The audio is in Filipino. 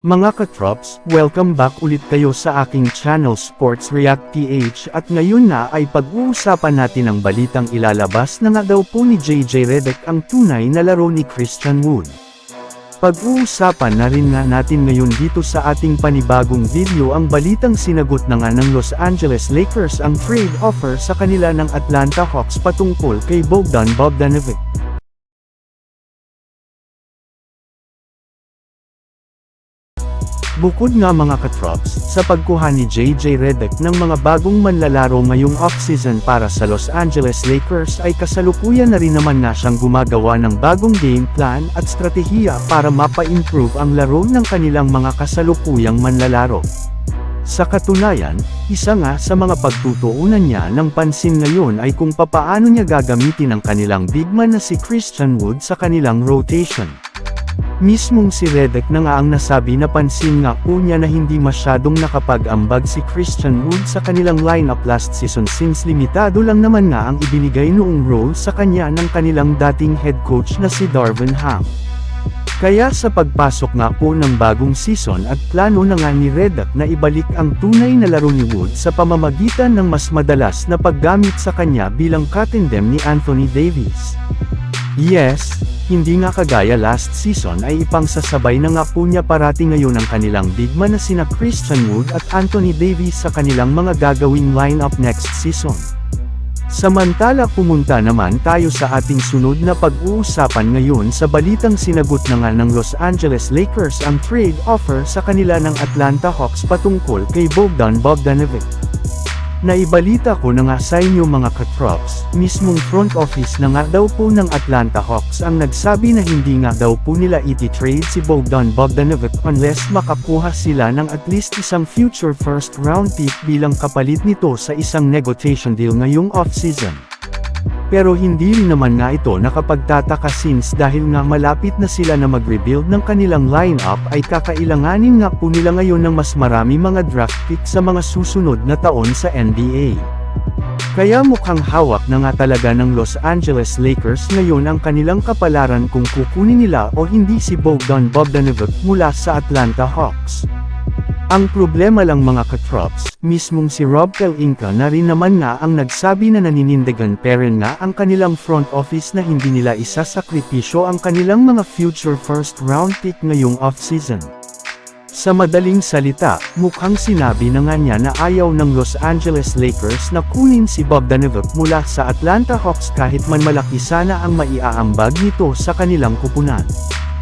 Mga katrops, welcome back ulit kayo sa aking channel Sports React PH at ngayon na ay pag-uusapan natin ang balitang ilalabas na nga daw po ni JJ Redick ang tunay na laro ni Christian Wood. Pag-uusapan na rin nga natin ngayon dito sa ating panibagong video ang balitang sinagot na nga ng Los Angeles Lakers ang trade offer sa kanila ng Atlanta Hawks patungkol kay Bogdan Bogdanovic. Bukod nga mga katrops, sa pagkuha ni JJ Redick ng mga bagong manlalaro ngayong offseason para sa Los Angeles Lakers ay kasalukuyan na rin naman na siyang gumagawa ng bagong game plan at strategiya para mapa-improve ang laro ng kanilang mga kasalukuyang manlalaro. Sa katunayan, isa nga sa mga pagtutuunan niya ng pansin ngayon ay kung papaano niya gagamitin ang kanilang big man na si Christian Wood sa kanilang rotation. Mismong si Redick na nga ang nasabi na pansin nga po niya na hindi masyadong nakapag-ambag si Christian Wood sa kanilang lineup last season since limitado lang naman nga ang ibinigay noong role sa kanya ng kanilang dating head coach na si Darvin Ham. Kaya sa pagpasok nga po ng bagong season at plano na nga ni Redick na ibalik ang tunay na laro ni Wood sa pamamagitan ng mas madalas na paggamit sa kanya bilang katendem ni Anthony Davis. Yes, hindi nga kagaya last season ay ipangsasabay na nga po niya parati ngayon ang kanilang big man na sina Christian Wood at Anthony Davis sa kanilang mga gagawing lineup next season. Samantala pumunta naman tayo sa ating sunod na pag-uusapan ngayon sa balitang sinagot na nga ng Los Angeles Lakers ang trade offer sa kanila ng Atlanta Hawks patungkol kay Bogdan Bogdanovic. Naibalita ko na nga sa inyo mga katrops, mismong front office na nga daw po ng Atlanta Hawks ang nagsabi na hindi nga daw po nila iti-trade si Bogdan Bogdanovic unless makakuha sila ng at least isang future first round pick bilang kapalit nito sa isang negotiation deal ngayong off-season. Pero hindi rin naman nga ito nakapagtataka since dahil nga malapit na sila na mag-rebuild ng kanilang lineup ay kakailanganin nga po nila ngayon ng mas marami mga draft pick sa mga susunod na taon sa NBA. Kaya mukhang hawak na nga talaga ng Los Angeles Lakers ngayon ang kanilang kapalaran kung kukunin nila o hindi si Bogdan Bogdanovic mula sa Atlanta Hawks. Ang problema lang mga katrops, mismong si Rob Pelinka na rin naman nga ang nagsabi na naninindigan peren nga ang kanilang front office na hindi nila isasakripisyo ang kanilang mga future first round pick ngayong off-season. Sa madaling salita, mukhang sinabi na nga niya na ayaw ng Los Angeles Lakers na kunin si Bogdanovic mula sa Atlanta Hawks kahit man malaki sana ang maiaambag nito sa kanilang kupunan.